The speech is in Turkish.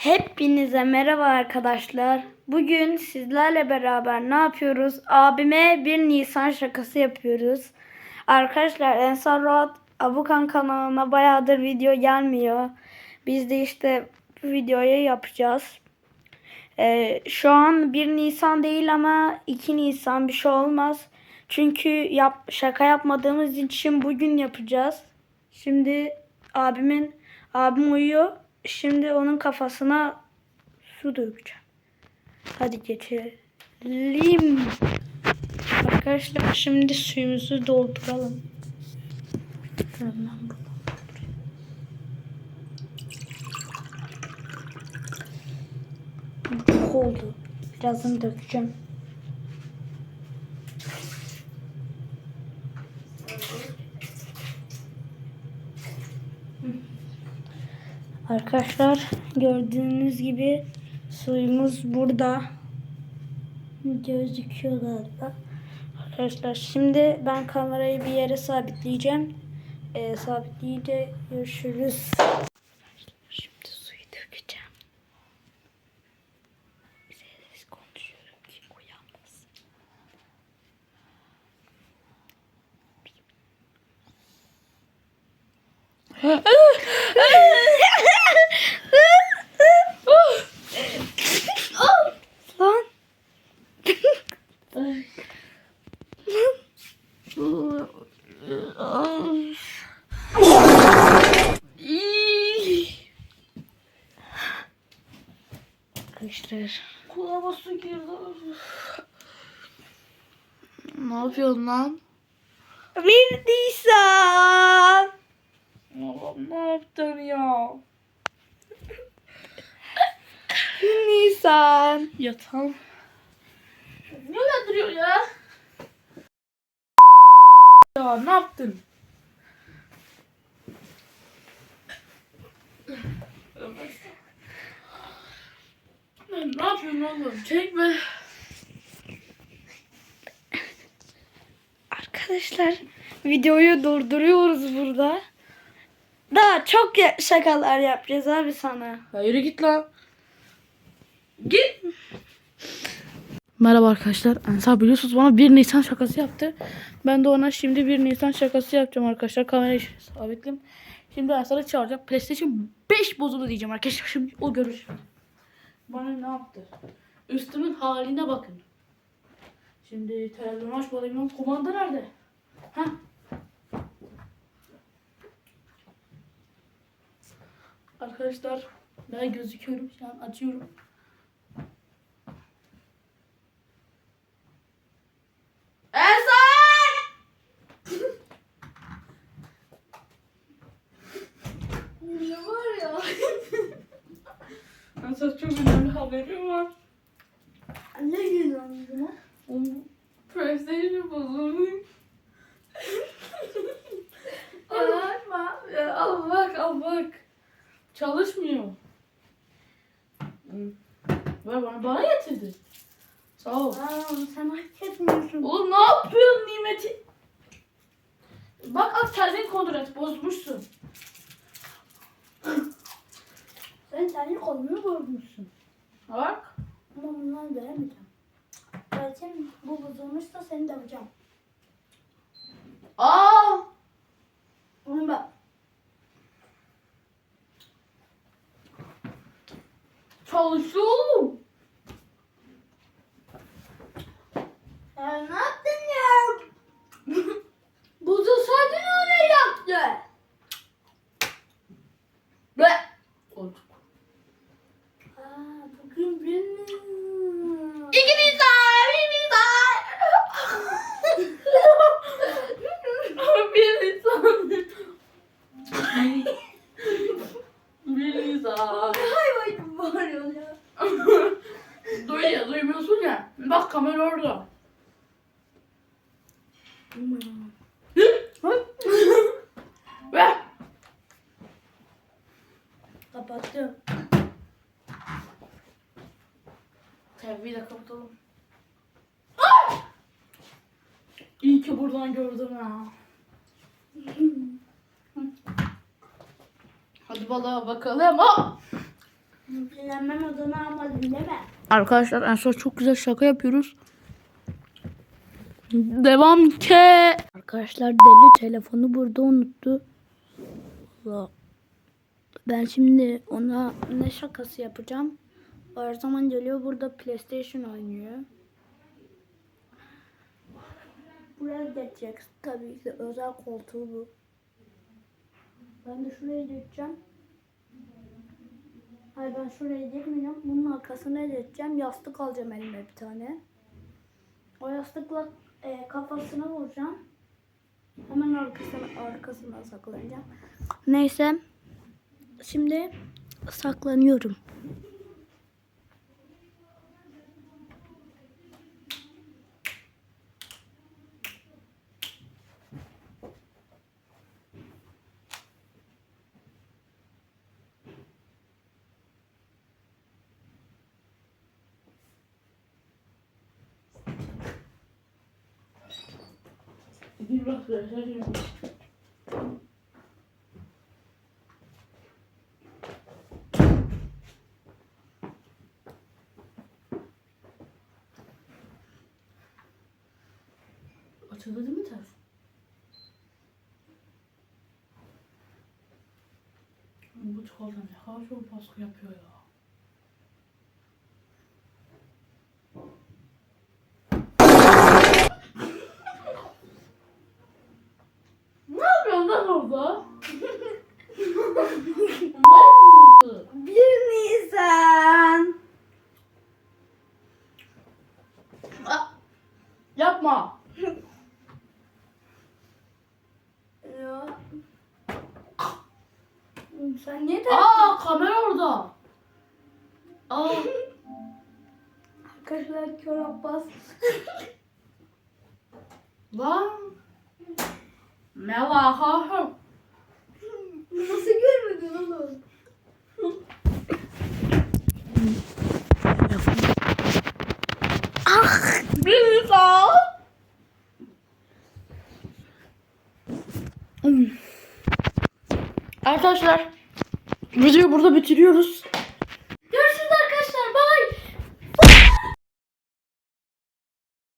Hepinize merhaba arkadaşlar. Bugün sizlerle beraber ne yapıyoruz? Abime bir Nisan şakası yapıyoruz. Arkadaşlar Ensar Road Abukan kanalına bayağıdır video gelmiyor. Biz de işte videoyu yapacağız. Ee, şu an 1 Nisan değil ama 2 Nisan bir şey olmaz. Çünkü yap, şaka yapmadığımız için bugün yapacağız. Şimdi abimin abim uyuyor. Şimdi onun kafasına su dökeceğim. Hadi geçelim. Arkadaşlar şimdi suyumuzu dolduralım. Çok oldu. Birazını dökeceğim. Arkadaşlar gördüğünüz gibi suyumuz burada gözüküyor galiba. Arkadaşlar şimdi ben kamerayı bir yere sabitleyeceğim. Ee, sabitleyince görüşürüz. Şimdi suyu dökeceğim. Sessiz konuşuyorum ki uyanmasın. Lan. Arkadaşlar. Kulağıma su girdi. Ne yapıyorsun lan? Bir Nisan. Ne yaptın ya? Bir Nisan. Yatağım. Ne uyandırıyor ya? Ya ne yaptın? Ne yapıyorsun oğlum? Çekme. Arkadaşlar videoyu durduruyoruz burada. Daha çok şakalar yapacağız abi sana. Ya yürü git lan. Git. Merhaba arkadaşlar. Ensar biliyorsunuz bana 1 Nisan şakası yaptı. Ben de ona şimdi 1 Nisan şakası yapacağım arkadaşlar. Kamerayı sabitleyeyim. Şimdi Ensar'ı çağıracağım. PlayStation 5 bozuldu diyeceğim arkadaşlar. Şimdi o görür. Bana ne yaptı? Üstümün haline bakın. Şimdi televizyonu açmalıyım. Kumanda nerede? Heh. Arkadaşlar ben gözüküyorum şu an açıyorum. Ne var ya? Ensar çok önemli haberim var. Ne gülüyorsun Oğlum, PlayStation bozuldu. Alarma. Ya al bak al bak. Çalışmıyor. Hı. Ver bana, bana getirdi. Sağ ol. Aa, sen hak etmiyorsun. Oğlum ne yapıyorsun nimeti? Bak at kendin kontrol et. Bozmuşsun. Sen senin kolunu bozmuşsun. Bak. Ama bundan veremeyeceğim. Zaten bu bozulmuşsa seni döveceğim. Aa! Onu bak. Çalışıyor oğlum. Ya ne yaptın ya? Bozulsaydı ne olacaktı? Be. Olduk. Aa, bugün bir İki Nisan! Bir Nisan! bir Nisan! bir Nisan! Hayvan gibi bağırıyorsun ya. Duymuyorsun ya. Bak kamera orada. Ver. Kapattım. Tabii de kapatalım. İyi ki buradan gördüm ha. Hadi balığa bakalım. Aa! Dinlenmem adını almadın değil mi? Arkadaşlar en son çok güzel şaka yapıyoruz. Devam ki. Arkadaşlar deli telefonu burada unuttu. Ben şimdi ona ne şakası yapacağım? Her zaman geliyor burada PlayStation oynuyor. Buraya geçecek. Tabii ki özel koltuğu bu. Ben de şuraya geçeceğim. Hayır ben şuraya geçmeyeceğim. Bunun arkasına geçeceğim. Yastık alacağım elime bir tane. O yastıkla e, kafasına vuracağım. Hemen arkasına, arkasına saklanacağım. Neyse. Şimdi saklanıyorum. Açıldı değil mi ters? Bu çikolata ne kadar çok baskı yapıyor ya. ne yapıyorsun? 1 Nisan. Yapma. Ya. Sen niye Aa kamera orada. Aa. arkadaşlar kör Abbas? Lan. Melahım. Nasıl görmedin oğlum? Bir sağ. Arkadaşlar videoyu burada bitiriyoruz.